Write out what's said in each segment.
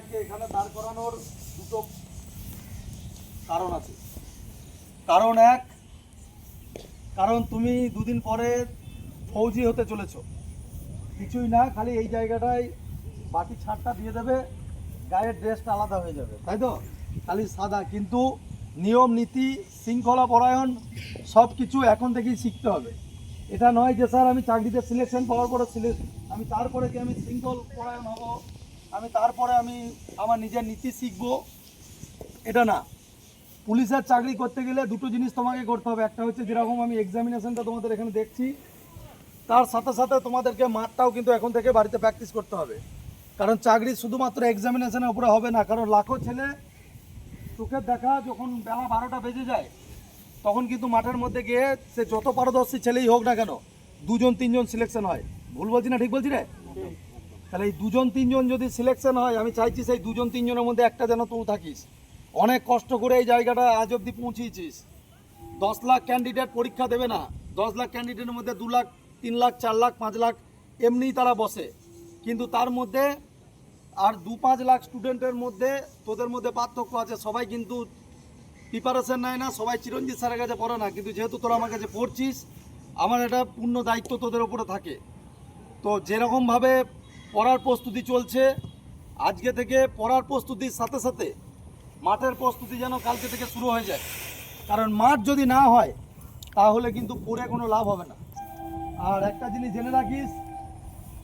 আজকে এখানে দাঁড় করানোর দুটো কারণ আছে। কারণ এক, কারণ তুমি দুদিন পরে ফৌজি হতে চলেছ। কিছুই না, খালি এই জায়গাটায় বাকি ছাড়টা দিয়ে দেবে, গায়ের ড্রেসটা আলাদা হয়ে যাবে, তাই তো? খালি সাদা, কিন্তু নিয়ম, নীতি, শৃঙ্খলা, পরায়ণ সব কিছু এখন থেকেই শিখতে হবে। এটা নয় যে, স্যার, আমি চাকরিতে সিলেকশন পাওয়ার পরে সিলেক্ট আমি তারপরে কি আমি শৃঙ্খল, পরায়ণ হব? আমি তারপরে আমি আমার নিজের নীতি শিখব। এটা না। পুলিশের চাকরি করতে গেলে দুটো জিনিস তোমাকে করতে হবে। একটা হচ্ছে যেরকম আমি এক্সামিনেশনটা তোমাদের এখানে দেখছি, তার সাথে সাথে তোমাদেরকে মাঠটাও কিন্তু এখন থেকে বাড়িতে প্র্যাকটিস করতে হবে। কারণ চাকরি শুধুমাত্র এক্সামিনেশনের উপরে হবে না, কারণ লাখো ছেলে চোখের দেখা যখন বেলা বারোটা বেজে যায়, তখন কিন্তু মাঠের মধ্যে গিয়ে সে যত পারদর্শী ছেলেই হোক না কেন, দুজন, তিনজন সিলেকশন হয়। ভুল বলছি না, ঠিক বলছি রে? তাহলে এই দুজন, তিনজন যদি সিলেকশন হয়, আমি চাইছি সেই দুজন, তিনজনের মধ্যে একটা যেন তুই থাকিস। অনেক কষ্ট করে এই জায়গাটা আজ অবধি পৌঁছিয়েছিস। দশ লাখ ক্যান্ডিডেট পরীক্ষা দেবে না। দশ লাখ ক্যান্ডিডেটের মধ্যে দু লাখ, তিন লাখ, চার লাখ, পাঁচ লাখ, এমনিই তারা বসে। কিন্তু তার মধ্যে আর দু পাঁচ লাখ স্টুডেন্টের মধ্যে তোদের মধ্যে পার্থক্য আছে। সবাই কিন্তু প্রিপারেশন নেয় না, সবাই চিরঞ্জিত স্যারের কাছে পড়ে না। কিন্তু যেহেতু তোরা আমার কাছে পড়ছিস, আমার এটা পূর্ণ দায়িত্ব তোদের ওপরে থাকে। তো যেরকমভাবে পড়ার প্রস্তুতি চলছে। আজকে থেকে পড়ার প্রস্তুতির সাথে সাথে মাঠের প্রস্তুতি যেন কালকে থেকে শুরু হয়ে যায়। কারণ মাঠ যদি না হয়, তাহলে কিন্তু পড়ে কোনো লাভ হবে না। আর একটা জিনিস জেনে রাখিস,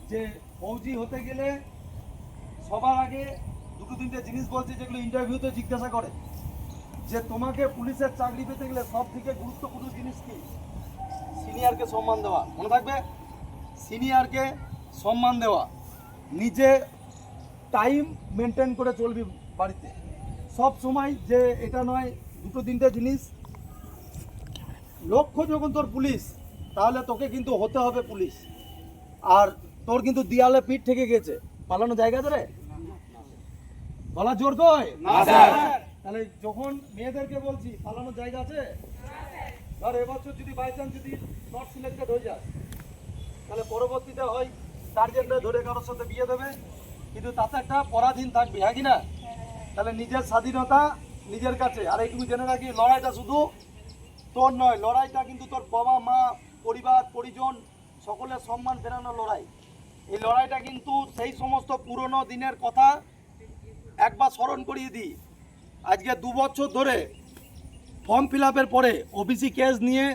যে ফৌজি হতে গেলে সবার আগে দুটো তিনটে জিনিস বলছে, যেগুলো ইন্টারভিউতে জিজ্ঞাসা করে। যে তোমাকে পুলিশের চাকরি পেতে গেলে সব থেকে গুরুত্বপূর্ণ জিনিস কি? সিনিয়রকে সম্মান দেওয়া। মনে থাকবে? সিনিয়রকে সম্মান দেওয়া। নিজে টাইম মেনটেন করে চলবি বাড়িতে। সব সময় যে এটা নয় দুটো তিনটে জিনিস। লক্ষ্য যখন তোর পুলিশ তাহলে তোকে কিন্তু হতে হবে পুলিশ। আর তোর কিন্তু দেয়ালে পিঠ থেকে গেছে। পালানো জায়গা আছে রে? গলা জোর কয়? তাহলে যখন মেয়েদেরকে বলছি পালানোর জায়গা আছে? ধর এবছর যদি বাই চান্স যদি নট সিলেক্টেড হয়ে যায় তাহলে পরবর্তীতে হয় গার্জেনরা ধরে কারোর সাথে বিয়ে দেবে। কিন্তু তাতে একটা পরাধীন থাকবে হ্যাঁ কি না? তাহলে নিজের স্বাধীনতা নিজের কাছে। আর এইটুকু জেনে রাখি লড়াইটা শুধু তোর নয় লড়াইটা কিন্তু তোর বাবা মা পরিবার পরিজন সকলের সম্মান ফেরানোর লড়াই। এই লড়াইটা কিন্তু সেই সমস্ত পুরনো দিনের কথা একবার স্মরণ করিয়ে দিই। আজকে দু বছর ধরে ফর্ম ফিল আপের পরে ওবিসি কেস নিয়ে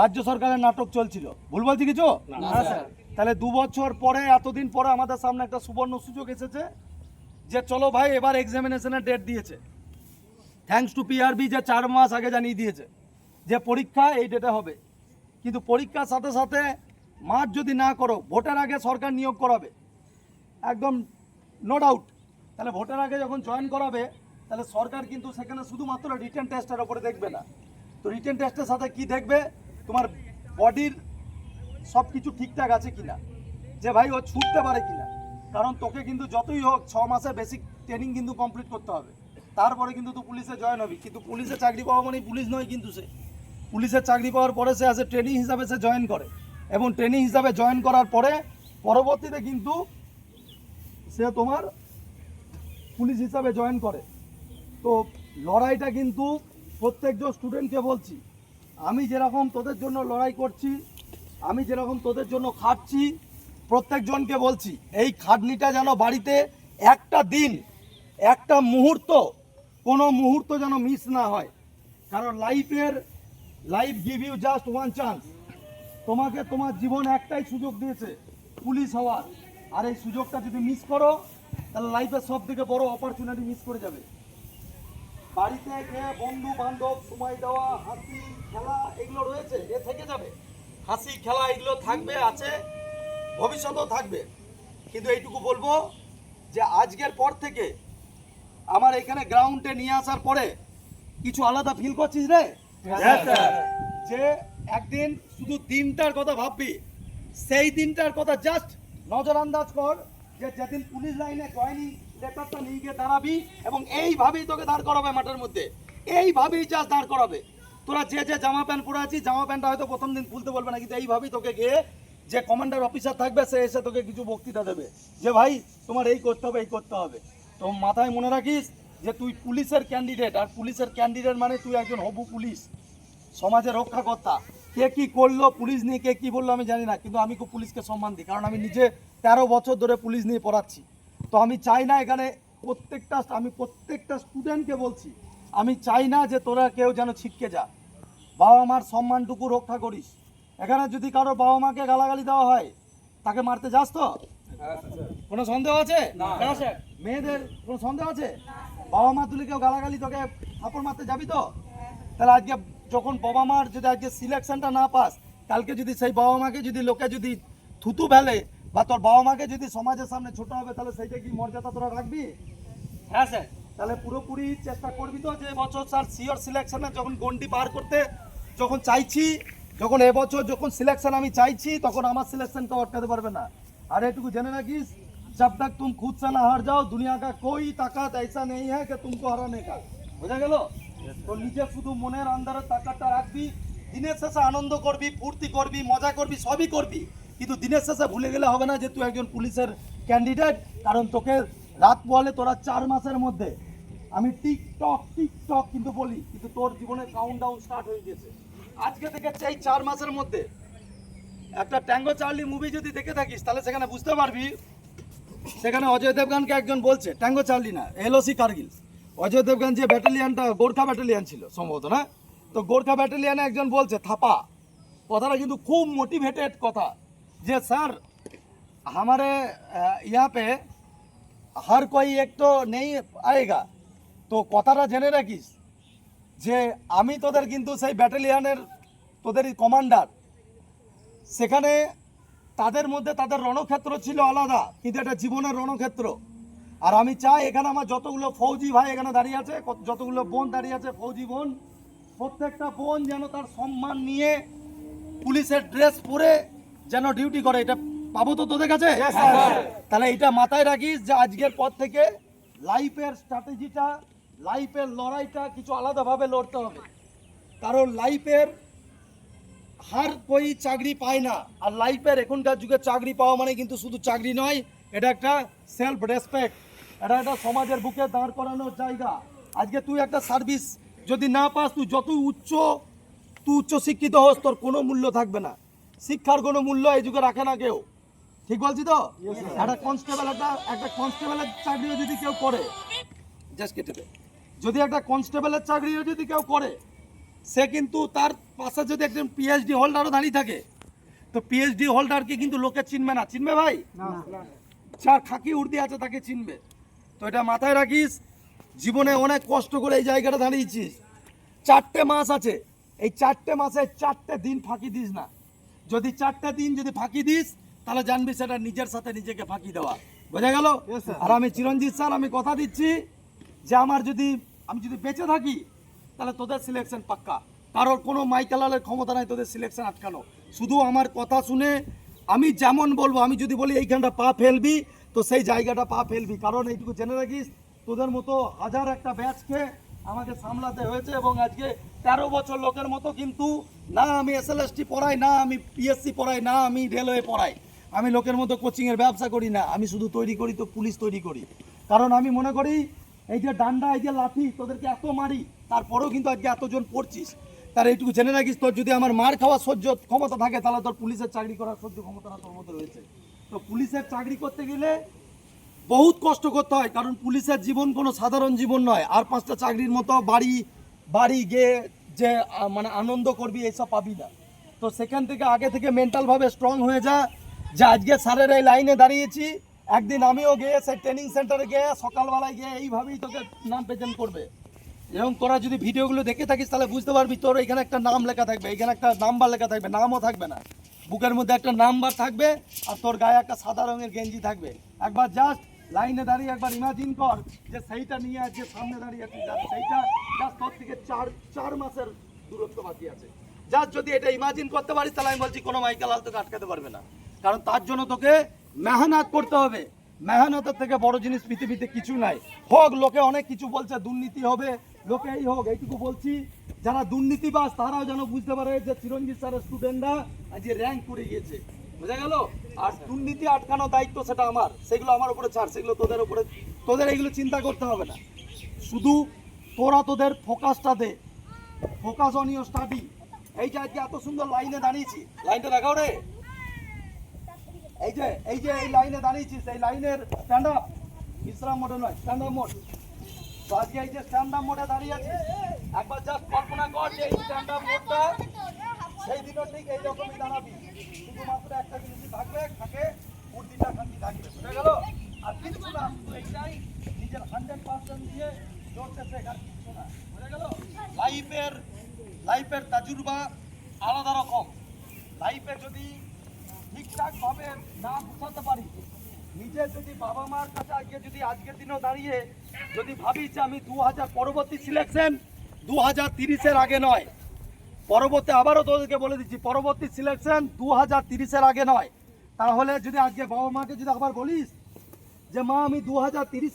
রাজ্য সরকারের নাটক চলছিল। ভুল বলছি কিছু? হ্যাঁ, স্যার। তাহলে দু বছর পরে, এতদিন পরে আমাদের সামনে একটা সুবর্ণ সুযোগ এসেছে যে চলো ভাই, এবার এক্সামিনেশনের ডেট দিয়েছে। থ্যাঙ্কস টু পিআরবি যে চার মাস আগে জানিয়ে দিয়েছে যে পরীক্ষা এই ডেটে হবে। কিন্তু পরীক্ষার সাথে সাথে মাঠ যদি না করো, ভোটের আগে সরকার নিয়োগ করাবে। একদম নো ডাউট তাহলে ভোটের আগে যখন জয়েন করাবে, তাহলে সরকার কিন্তু সেখানে শুধুমাত্র রিটেন টেস্টের ওপরে দেখবে না। তো রিটেন টেস্টের সাথে কি দেখবে? তোমার বডির সব কিছু ঠিকঠাক আছে কিনা? যে ভাই ও ছুটতে পারে কিনা? কারণ তোকে কিন্তু যতই হোক ছ মাসে বেসিক ট্রেনিং কিন্তু কমপ্লিট করতে হবে। তারপরে কিন্তু তুই পুলিশে জয়েন হবি। কিন্তু পুলিশে চাকরি পাওয়া মানে পুলিশ নয় কিন্তু সে। পুলিশের চাকরি পাওয়ার পরে সে আসে ট্রেনিং হিসাবে সে জয়েন করে। এবং ট্রেনিং হিসাবে জয়েন করার পরে পরবর্তীতে কিন্তু সে তোমার পুলিশ হিসাবে জয়েন করে। তো লড়াইটা কিন্তু প্রত্যেকজন স্টুডেন্টকে বলছি, আমি যেরকম তোদের জন্য লড়াই করছি আমি যেরকম তোদের জন্য খাটছি, প্রত্যেকজনকে বলছি, এই খাটনিটা যেন বাড়িতে একটা দিন, একটা মুহূর্ত, কোনো মুহূর্ত যেন মিস না হয়। কারণ লাইফের life give you just one chance তোমাকে তোমার জীবন একটাই সুযোগ দিয়েছে, পুলিশ হওয়ার। আর এই সুযোগটা যদি মিস করো, তাহলে লাইফের সব থেকে বড় অপরচুনিটি মিস করে যাবে। বাড়িতে গিয়ে বন্ধু বান্ধব সময় দেওয়া, হাসি, খেলা, এগুলো রয়েছে, এ থেকে যাবে। হাসি খেলা এগুলো থাকবে আছে ভবিষ্যতেও থাকবে। কিন্তু এইটুকু বলব যে আজকের পর থেকে আমার এখানে গ্রাউন্ডে নিয়ে আসার পরে কিছু আলাদা ফিল করছিস রে? যে একদিন শুধু দিনটার কথা ভাববি সেই দিনটার কথা জাস্ট নজর আন্দাজ কর যে যেদিন পুলিশ লাইনে জয়নিং লেটারটা নিয়ে গিয়ে দাঁড়াবি এবং এইভাবেই তোকে দাঁড় করাবে মাঠের মধ্যে। এইভাবেই জাস্ট দাঁড় করাবে। তোরা যে যে জামা প্যান্ট পরে আছিস, জামা প্যান্টটা হয়তো প্রথম দিন খুলতে বলবে না, কিন্তু এইভাবেই তোকে গিয়ে যে কমান্ডার অফিসার থাকবে, সে এসে তোকে কিছু বক্তৃতা দেবে। যে ভাই, তোমার এই করতে হবে, এই করতে হবে। তো মাথায় মনে রাখিস যে তুই পুলিশের ক্যান্ডিডেট আর পুলিশের ক্যান্ডিডেট মানে তুই একজন হবু পুলিশ, সমাজের রক্ষাকর্তা। কে কি করল, পুলিশ নিয়ে কে কি বলল আমি জানি না, কিন্তু আমি খুব পুলিশকে সম্মান দিই, কারণ আমি নিজে তেরো বছর ধরে পুলিশ নিয়ে পড়াচ্ছি। তো আমি চাই না এখানে প্রত্যেকটা, আমি প্রত্যেকটা স্টুডেন্টকে বলছি আমি চাই না যে তোরা কেউ যেন ছিটকে যা। বাবা মার সম্মানটুকু রক্ষা করিস। এখানে যদি কারও বাবা মাকে গালাগালি দেওয়া হয় তাকে মারতে যাস তো? কোনো সন্দেহ আছে? মেয়েদের কোনো সন্দেহ আছে? বাবা মা তুলে কেউ গালাগালি তোকে থাপড় মারতে যাবি তো? তাহলে আজকে যখন বাবা মার যদি আজকে সিলেকশনটা না পাস কালকে যদি সেই বাবা মাকে যদি লোকে যদি থুতু ফেলে বা তোর বাবা মাকে যদি সমাজের সামনে ছোট হবে তাহলে সেইটা কি মর্যাদা তোরা রাখবি? হ্যাঁ স্যার। তাহলে পুরোপুরি চেষ্টা করবি তো যে বছর স্যার সিওর সিলেকশনে যখন গন্ডি পার করতে যখন চাইছি যখন এবছর যখন সিলেকশন আমি চাইছি তখন আমার সিলেকশন কেউ আটকাতে পারবে না আর এটুকু জেনে রাখিস जब तक तुम खुद से ना हार जाओ दुनिया का कोई ताकत ऐसा नहीं है कि तुमको हराने का বোঝা গেল তো নিজে শুধু মনের আন্দারের তাকাতটা রাখবি দিনের শেষে আনন্দ করবি ফুর্তি করবি মজা করবি সবই করবি কিন্তু দিনের শেষে ভুলে গেলে হবে না যে তুই একজন পুলিশের ক্যান্ডিডেট কারণ তোকে রাত বলে তোরা চার মাসের মধ্যে আমি টিকটক টিকটক কিন্তু বলি কিন্তু তোর জীবনে কাউন্ট ডাউন স্টার্ট হয়ে গেছে আজকে থেকে এই চার মাসের মধ্যে একটা ট্যাঙ্গো চার্লি মুভি যদি দেখে থাকিস তাহলে সেখানে বুঝতে পারবি সেখানে অজয় দেবগানকে একজন বলছে ট্যাঙ্গো চার্লি না এলওসি কার্গিল অজয় দেবগান যে ব্যাটালিয়ানটা গোর্খা ব্যাটালিয়ান ছিল সম্ভবত না তো গোর্খা ব্যাটালিয়ানে একজন বলছে থাপা কথাটা কিন্তু খুব মোটিভেটেড কথা যে স্যার हमारे अ, यहाँ पे हर कोई एक तो नहीं आएगा তো কথাটা জেনে রাখিস যে আমি তোদের কিন্তু সেই ব্যাটালিয়ানের তোদের কমান্ডার সেখানে তাদের মধ্যে তাদের রণক্ষেত্র ছিল আলাদা কিন্তু এটা জীবনের রণক্ষেত্র আর আমি চাই এখানে আমার যতগুলো ফৌজি ভাই এখানে দাঁড়িয়ে আছে কত- যতগুলো বোন দাঁড়িয়ে আছে ফৌজি বোন প্রত্যেকটা বোন যেন তার সম্মান নিয়ে পুলিশের ড্রেস পরে যেন ডিউটি করে এটা পাবো তো তোদের কাছে? তাহলে এটা মাথায় রাখিস যে আজকের পর থেকে লাইফের স্ট্র্যাটেজিটা লাইফের লড়াইটা কিছু আলাদাভাবে লড়তে হবে। কারণ লাইফের হার কই চাকরি পায় না। আর লাইফের এখনকার যুগে চাকরি পাওয়া মানে কিন্তু শুধু চাকরি নয় এটা একটা সেলফ রেসপেক্ট এটা একটা সমাজের বুকে দাঁড় করানোর জায়গা। আজকে তুই একটা সার্ভিস যদি না পাস তুই যতই উচ্চ তুই উচ্চ শিক্ষিত হোস তোর কোনো মূল্য থাকবে না। শিক্ষার কোনো মূল্য এই যুগে রাখে না কেউ। ঠিক বলছি তো? একটা কনস্টেবল একটা একটা কনস্টেবলের চাকরিও যদি কেউ করে জাস্ট কেটে যদি একটা কনস্টেবলের চাকরিও যদি কেউ করে সে কিন্তু তার পাশে যদি একজন পিএইচডি হোল্ডারও দাঁড়িয়ে থাকে তো পিএইচডি হোল্ডারকে কিন্তু লোকে চিনবে না। চিনবে ভাই? যার খাকি উর্দি আছে তাকে চিনবে। তো এটা মাথায় রাখিস জীবনে অনেক কষ্ট করে এই জায়গাটা দাঁড়িয়েছিস। চারটে মাস আছে। এই চারটে মাসে চারটে দিন ফাঁকি দিস না। যদি চারটে দিন যদি ফাঁকি দিস তাহলে জানবি সেটা নিজের সাথে নিজেকে ফাঁকি দেওয়া। বোঝা গেল? আর আমি চিরঞ্জিত স্যার আমি কথা দিচ্ছি যে আমার যদি আমি যদি বেঁচে থাকি তাহলে তোদের সিলেকশন পাক্কা। কারোর কোনো মাইকেলালের ক্ষমতা নাই তোদের সিলেকশন আটকানো। শুধু আমার কথা শুনে আমি যেমন বলব আমি যদি বলি এইখানটা পা ফেলবি তো সেই জায়গাটা পা ফেলবি। কারণ এইটুকু জেনে রাখিস তোদের মতো হাজার একটা ব্যাচকে আমাকে সামলাতে হয়েছে এবং আজকে তেরো বছর লোকের মতো কিন্তু না আমি এসএলএসটি পড়াই না আমি পিএসসি পড়াই না আমি রেলওয়ে পড়াই। আমি লোকের মতো কোচিংয়ের ব্যবসা করি না, আমি শুধু তৈরি করি তো পুলিশ তৈরি করি। কারণ আমি মনে করি, এই যে ডান্ডা, এই যে লাঠি, তোদেরকে এত মারি, তারপরেও কিন্তু আজকে এতজন পড়ছিস। তার এইটুকু জেনে রাখিস, তোর যদি আমার মার খাওয়া সহ্য ক্ষমতা থাকে, তাহলে তোর পুলিশের চাকরি করার সহ্য ক্ষমতাটা তোর মধ্যে রয়েছে। তো পুলিশের চাকরি করতে গেলে বহুত কষ্ট করতে হয়, কারণ পুলিশের জীবন কোনো সাধারণ জীবন নয়। আর পাঁচটা চাকরির মতো বাড়ি বাড়ি গিয়ে যে মানে আনন্দ করবি, এইসব পাবি না। তো সেখান থেকে আগে থেকে মেন্টালভাবে স্ট্রং হয়ে যা যে আজকে স্যারের এই লাইনে দাঁড়িয়েছি, একদিন আমিও গিয়ে সেই ট্রেনিং সেন্টারে গিয়ে সকালবেলায় গিয়ে এইভাবেই তোকে নাম প্রেজেন্ট করবে। এবং তোরা যদি ভিডিওগুলো দেখে থাকিস, তাহলে বুঝতে পারবি তোর এখানে একটা নাম লেখা থাকবে, এখানে একটা নাম্বার লেখা থাকবে, নামও থাকবে না। বুকের মধ্যে একটা নাম্বার থাকবে আর তোর গায়ে একটা সাদা রঙের গেঞ্জি থাকবে। একবার জাস্ট লাইনে দাঁড়িয়ে একবার ইমাজিন কর যে সেইটা নিয়ে আজকে সামনে দাঁড়িয়ে আছিস সেইটা জাস্ট তোর থেকে চার চার মাসের দূরত্ব বাকি আছে। জাস্ট যদি এটা ইমাজিন করতে পারিস, তাহলে আমি বলছি কোনো মাইকেলাল তোকে আটকাতে পারবে না। কারণ তার জন্য তোকে মেহনত করতে হবে। মেহনতের থেকে বড় জিনিস পৃথিবীতে কিছু নাই। হোক, লোকে অনেক কিছু বলছে, দুর্নীতি হবে লোকে এই হোক, এইটুকু বলছি, যারা দুর্নীতিবাজ, তারাও যেন বুঝতে পারে যে চিরঞ্জিত স্যারের স্টুডেন্টরা আজ র্যাঙ্ক করে গিয়েছে। বোঝা গেল? আর দুর্নীতি আটকানো দায়িত্ব সেটা আমার। সেগুলো আমার উপরে ছাড়, সেগুলো তোদের উপরে তোদের এইগুলো চিন্তা করতে হবে না। শুধু তোরা তোদের ফোকাসটা দে। ফোকাস অন ইউর স্টাডি এই যে আজকে এত সুন্দর লাইনে দাঁড়িয়েছি। লাইনটা দেখাও রে। এই যে এই যে এই লাইনে দাঁড়িয়েছিস, এই লাইনের স্ট্যান্ড আপ বিশ্রাম মোডে নয় স্ট্যান্ড আপ মোড। তো আজকে এই যে স্ট্যান্ড আপ মোডে দাঁড়িয়ে আছিস, একবার জাস্ট কল্পনা কর যে এই স্ট্যান্ড আপ মোডটা সেই দিনও ঠিক এইরকমই দাঁড়াবি। শুধুমাত্র একটা জিনিসই থাকবে থাকে, মূর্তিটা খান্তি থাকবে বুঝে গেল? আর কিছু না, এইটাই নিজের হান্ড্রেড পার্সেন্ট দিয়ে চলতে শেখ, আর কিছু না। বুঝে গেল? লাইফের লাইফের তাজুর্বা আলাদা রকম। লাইফে যদি ঠিকঠাক ভাবে না বোঝাতে পারি। নিজে যদি বাবা মার কাছে আজকে যদি আজকের দিনেও দাঁড়িয়ে যদি ভাবি যে আমি দু হাজার পরবর্তী সিলেকশন দু হাজার তিরিশের আগে নয়, পরবর্তী আবারও তোদেরকে বলে দিচ্ছি, পরবর্তী সিলেকশন দু হাজার তিরিশের আগে নয়। তাহলে যদি আজকে বাবা মাকে যদি আবার বলিস যে, মা, আমি দু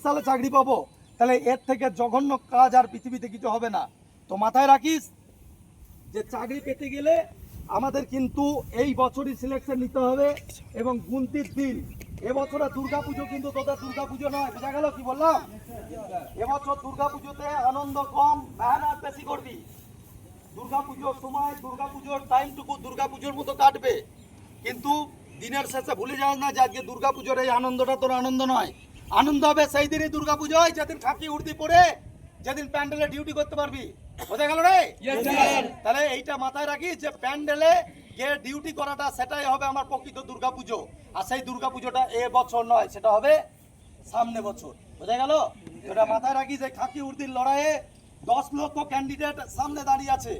সালে চাকরি পাবো, তাহলে এর থেকে জঘন্য কাজ আর পৃথিবীতে কিছু হবে না। তো মাথায় রাখিস যে, চাকরি পেতে গেলে আমাদের কিন্তু এই বছরই সিলেকশন নিতে হবে এবং গুনতির দিন। এবছরে দুর্গাপুজো কিন্তু তোদের দুর্গাপুজো নয়, বোঝা গেল কি বললাম? এবছর দুর্গাপুজোতে আনন্দ কম মেহনত বেশি করবি। দুর্গাপুজোর সময় দুর্গাপুজোর টাইমটুকু দুর্গাপুজোর মতো কাটবে। কিন্তু দিনের শেষে ভুলে যাও না যে আজকে দুর্গাপুজোর এই আনন্দটা তোর আনন্দ নয়। আনন্দ হবে সেই দিনই দুর্গাপুজোয়, যেদিন খাকি উর্দি পরে যেদিন প্যান্ডেলে ডিউটি করতে পারবি। বোঝা গেল রে? এইটা মাথায় রাখি যে প্যান্ডেলে যে ডিউটি করাটা সেটাই হবে আমার প্রকৃত দুর্গাপুজো। আর সেই দুর্গাপুজোটা এ বছর নয়, সেটা হবে সামনে বছর। বোঝা গেল? এটা মাথায় রাখি যে খাকি উর্দির লড়াইয়ে দশ লক্ষ ক্যান্ডিডেট সামনে দাঁড়িয়ে আছে।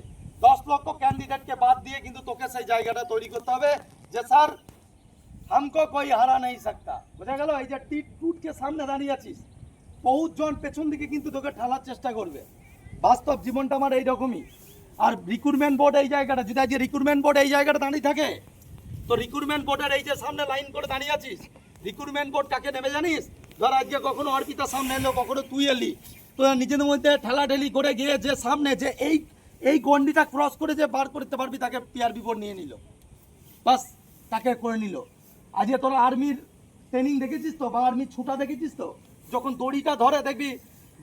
দশ লক্ষ ক্যান্ডিডেটকে বাদ দিয়ে কিন্তু তোকে সেই জায়গাটা তৈরি করতে হবে যে, স্যার, হামকো কই হারা নেই সাকতা? বোঝা গেল? এই যে টিট টুটকে সামনে দাঁড়িয়ে আছিস বহুজন পেছন দিকে কিন্তু তোকে ঠালার চেষ্টা করবে। বাস্তব জীবনটা আমার এইরকমই। আর রিক্রুটমেন্ট বোর্ড এই জায়গাটা যদি আজকে রিক্রুটমেন্ট বোর্ড এই জায়গাটা দাঁড়িয়ে থাকে, তো রিক্রুটমেন্ট বোর্ডের এই যে সামনে লাইন করে দাঁড়িয়ে আছিস রিক্রুটমেন্ট বোর্ড কাকে নেবে জানিস? ধর আজকে কখনো অর্পিতা সামনে এলো, কখনো তুই এলি। তো নিজেদের মধ্যে ঠেলাঠেলি করে গিয়ে যে সামনে যে এই এই গন্ডিটা ক্রস করে যে বার করতে পারবি, তাকে পিআরবি বোর্ড নিয়ে নিল। বাস, তাকে করে নিল। আজকে তোরা আর্মির ট্রেনিং দেখেছিস তো, বা আর্মির ছুটা দেখেছিস তো? যখন দড়িটা ধরে দেখবি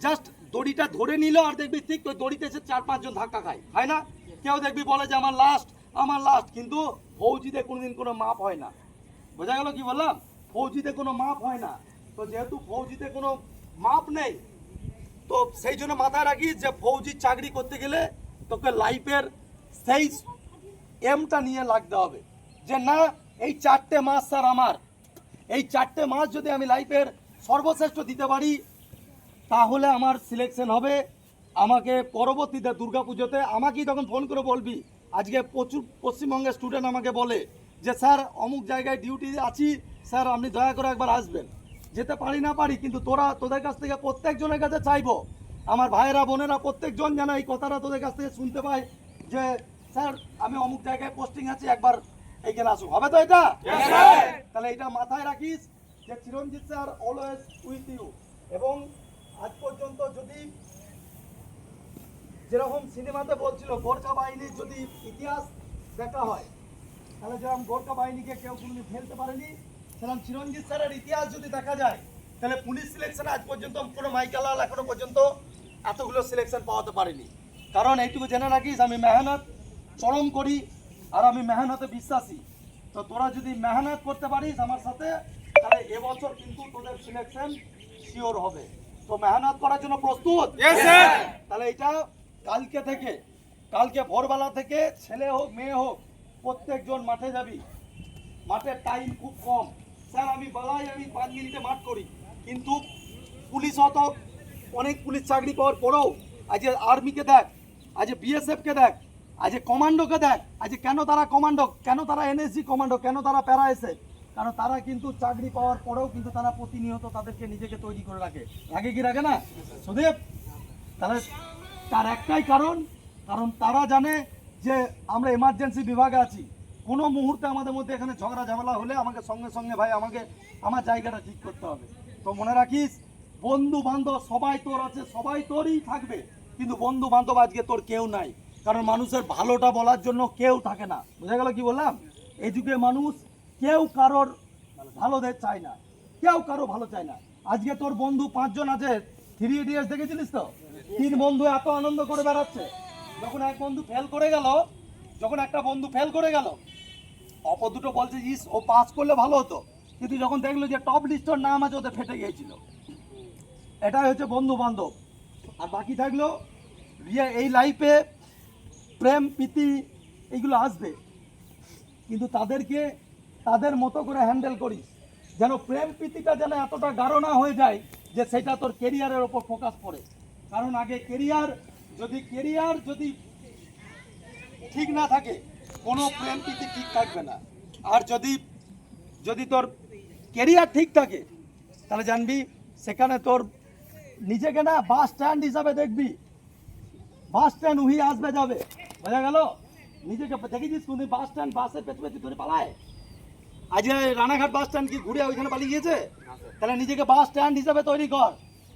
জাস্ট দড়িটা ধরে নিল আর দেখবি ঠিক ওই দড়িতে এসে চার পাঁচজন ধাক্কা খায়। হয় না? কেউ দেখবি বলে যে, আমার লাস্ট আমার লাস্ট কিন্তু ফৌজিতে কোনোদিন কোনো মাপ হয় না। বোঝা গেল কি বললাম? ফৌজিতে কোনো মাপ হয় না। তো যেহেতু ফৌজিতে কোনো মাপ নেই, তো সেই জন্য মাথায় রাখি যে, ফৌজির চাকরি করতে গেলে তোকে লাইফের সেই এমটা নিয়ে লাগতে হবে। যে, না, এই চারটে মাস স্যার আমার। এই চারটে মাস যদি আমি লাইফের সর্বশ্রেষ্ঠ দিতে পারি তাহলে আমার সিলেকশন হবে আমাকে পরবর্তীতে দুর্গাপুজোতে আমাকেই তখন ফোন করে বলবি। আজকে প্রচুর পশ্চিমবঙ্গের স্টুডেন্ট আমাকে বলে যে স্যার অমুক জায়গায় ডিউটি আছি। স্যার আপনি দয়া করে একবার আসবেন। যেতে পারি না পারি কিন্তু তোরা তোদের কাছ থেকে প্রত্যেকজনের কাছে চাইব। আমার ভাইয়েরা বোনেরা প্রত্যেকজন যেন এই কথাটা তোদের কাছ থেকে শুনতে পায় যে স্যার আমি অমুক জায়গায় পোস্টিং আছি একবার এইখানে আসুক। হবে তো এটা? তাহলে এটা মাথায় রাখিস যে Chiranjit sir always with you এবং আজ পর্যন্ত যদি যেরকম সিনেমাতে বলছিল, গোর্খা বাহিনীর যদি ইতিহাস দেখা হয়, তাহলে যেরকম গোর্খা বাহিনীকে কেউ কোনোদিন ফেলতে পারেনি, সেরকম চিরঞ্জিত স্যারের ইতিহাস যদি দেখা যায়, তাহলে পুলিশ সিলেকশনে আজ পর্যন্ত কোনো মাইকেল মাইকালাল এখনও পর্যন্ত এতগুলো সিলেকশন পাওয়াতে পারিনি। কারণ এইটুকু জেনে রাখিস, আমি মেহনত, চরম করি, আর আমি মেহনতে বিশ্বাসী। তো তোরা যদি মেহনত করতে পারিস আমার সাথে, তাহলে এবছর কিন্তু তোদের সিলেকশন শিওর হবে। তো মেহনত করার জন্য প্রস্তুত? তাহলে এটা কালকে থেকে কালকে ভোরবেলা থেকে ছেলে হোক মেয়ে হোক প্রত্যেকজন মাঠে যাবি। মাঠের টাইম খুব কম। স্যার আমি বলাই আমি পাঁচ মিনিটে মাঠ করি। কিন্তু পুলিশ অত অনেক পুলিশ চাকরি পাওয়ার পরেও আজ আর্মিকে দেখ আজ বিএসএফকে দেখ আজ কমান্ডোকে দেখ আজ কেন তারা কমান্ডো কেন তারা এনএসজি কমান্ডো কেন তারা প্যারা এসে কারণ তারা কিন্তু চাকরি পাওয়ার পরেও কিন্তু তারা প্রতিনিয়ত তাদেরকে নিজেকে তৈরি করে রাখে। রাখে কি রাখে না? সুদীপ, তাহলে তার একটাই কারণ কারণ তারা জানে যে আমরা এমার্জেন্সি বিভাগে আছি। কোনো মুহূর্তে আমাদের মধ্যে এখানে ঝগড়া, ঝামেলা হলে আমাকে সঙ্গে সঙ্গে ভাই, আমাকে আমার জায়গাটা ঠিক করতে হবে। তো মনে রাখিস বন্ধু বান্ধব সবাই তোর আছে, সবাই তোরই থাকবে। কিন্তু বন্ধু বান্ধব আজকে তোর কেউ নাই। কারণ মানুষের ভালোটা বলার জন্য কেউ থাকে না। বুঝা গেল কি বললাম? এই যুগে মানুষ কেউ কারোর ভালো চায় না। কেউ কারও ভালো চায় না। আজকে তোর বন্ধু পাঁচজন আছে থ্রি ইডিয়টস দেখেছিলিস তো? তিন বন্ধু এত আনন্দ করে বেড়াচ্ছে। যখন এক বন্ধু ফেল করে গেল, যখন একটা বন্ধু ফেল করে গেল, অপর দুটো বলছে, ইস, ও পাস করলে ভালো হতো। কিন্তু যখন দেখল যে টপ লিস্টর নাম আছে, ওদের ফেটে গিয়েছিল। এটাই হচ্ছে বন্ধু বান্ধব। আর বাকি থাকল এই লাইফে প্রেম, প্রীতি এইগুলো আসবে। কিন্তু তাদেরকে তাদের মতো করে হ্যান্ডেল করিস। যেন প্রেম প্রীতিটা যেন এতটা গাঢ় না হয়ে যায় যে সেটা তোর কেরিয়ারের ওপর ফোকাস পড়ে। কারণ আগে কেরিয়ার যদি কেরিয়ার যদি ঠিক না থাকে, কোনো প্রেম প্রীতি ঠিক থাকবে না। আর যদি যদি তোর কেরিয়ার ঠিক থাকে, তাহলে জানবি সেখানে তোর নিজেকে না বাস স্ট্যান্ড হিসাবে দেখবি। বাস স্ট্যান্ড উহি আসবে যাবে। বোঝা গেল? নিজেকে দেখেছিস কোনদিন বাস স্ট্যান্ড বাসের পেছনে ধরে পালায়? আজ রানাঘাট বাস স্ট্যান্ড কি ঘুরে ওইখানে পালিয়ে গিয়েছে? তাহলে নিজেকে বাস স্ট্যান্ড হিসাবে তৈরি কর।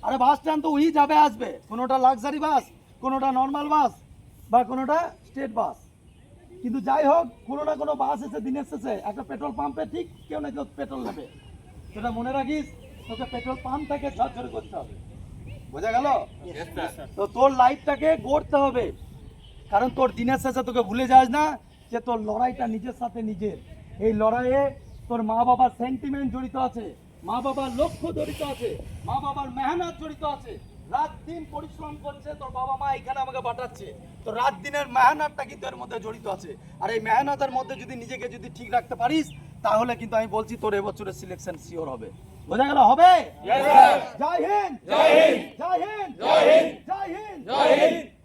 আরে বাস স্ট্যান্ড তো উহি যাবে আসবে। কোনোটা লাক্সারি বাস কোনোটা নর্মাল বাস বা কোনোটা স্টেট বাস। কিন্তু যাই হোক কোনো না কোনো বাস এসে দিনের শেষে একটা পেট্রোল পাম্পে ঠিক কেউ না কেউ পেট্রোল নেবে। সেটা মনে রাখিস তোকে পেট্রোল পাম্প থেকে ঝরঝরে করতে হবে। বোঝা গেল? তো তোর লাইফটাকে গড়তে হবে। কারণ তোর দিনের শেষে তোকে ভুলে যাস না যে তোর লড়াইটা নিজের সাথে নিজের। এই লড়াইয়ে তোর মা বাবার সেন্টিমেন্ট জড়িত আছে মা বাবার লক্ষ্য জড়িত আছে মা বাবার মেহনত জড়িত আছে। রাত দিন পরিশ্রম করছে তোর বাবা মা এখানে আমাকে পাঠাচ্ছে। তো রাত দিনের মেহনতটা কিন্তু এর মধ্যে জড়িত আছে? আর এই মেহনতের মধ্যে যদি নিজেকে যদি ঠিক রাখতে পারিস তাহলে কিন্তু আমি বলছি তোর এবছরের সিলেকশন শিওর হবে। বোঝা গেল? হবে? জয় হিন্দ! জয় হিন্দ! জয় হিন্দ! জয় হিন্দ! জয় হিন্দ!